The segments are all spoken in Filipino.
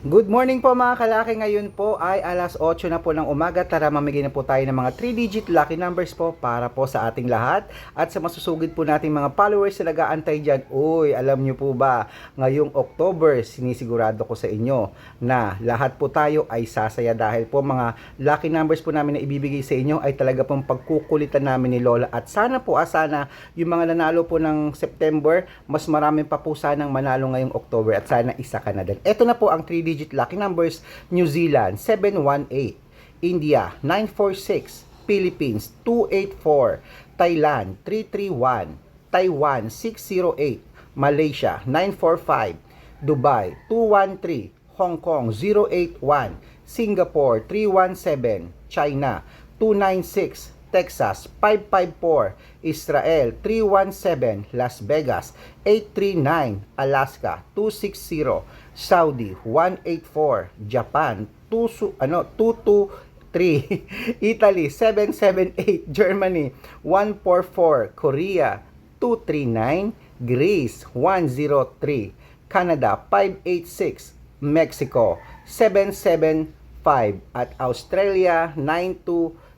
Good morning po mga kalaki. Ngayon po ay alas 8 na po ng umaga. Tara mamigay na po tayo ng mga 3-digit lucky numbers po para po sa ating lahat. At sa masusugid po nating mga followers na nag-aantay dyan. Uy, alam nyo po ba, ngayong October, sinisigurado ko sa inyo na lahat po tayo ay sasaya dahil po mga lucky numbers po namin na ibibigay sa inyo ay talaga pong pagkukulitan namin ni Lola. At sana po, ah, sana yung mga nanalo po ng September, mas marami pa po sanang manalo ngayong October at sana isa ka na din. Ito na po ang 3-digit lucky numbers. New Zealand, 718. India, 946. Philippines, 284. Thailand, 331. Taiwan, 608. Malaysia, 945. Dubai, 213. Hong Kong, 081. Singapore, 317. China, 296. Texas 554, Israel 317, Las Vegas 839, Alaska 260, Saudi 184, Japan 2 su- ano 223, Italy 778, Germany 144, Korea 239, Greece 103, Canada 586, Mexico 775 at Australia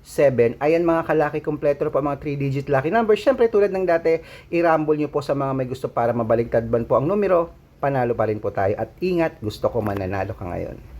927 Ayan mga kalaki kompleto ang mga 3-digit lucky number. Siyempre tulad ng dati, i-rumble nyo po sa mga may gusto para mabaligtad ban po ang numero. Panalo pa rin po tayo. At ingat, gusto ko mananalo ka ngayon.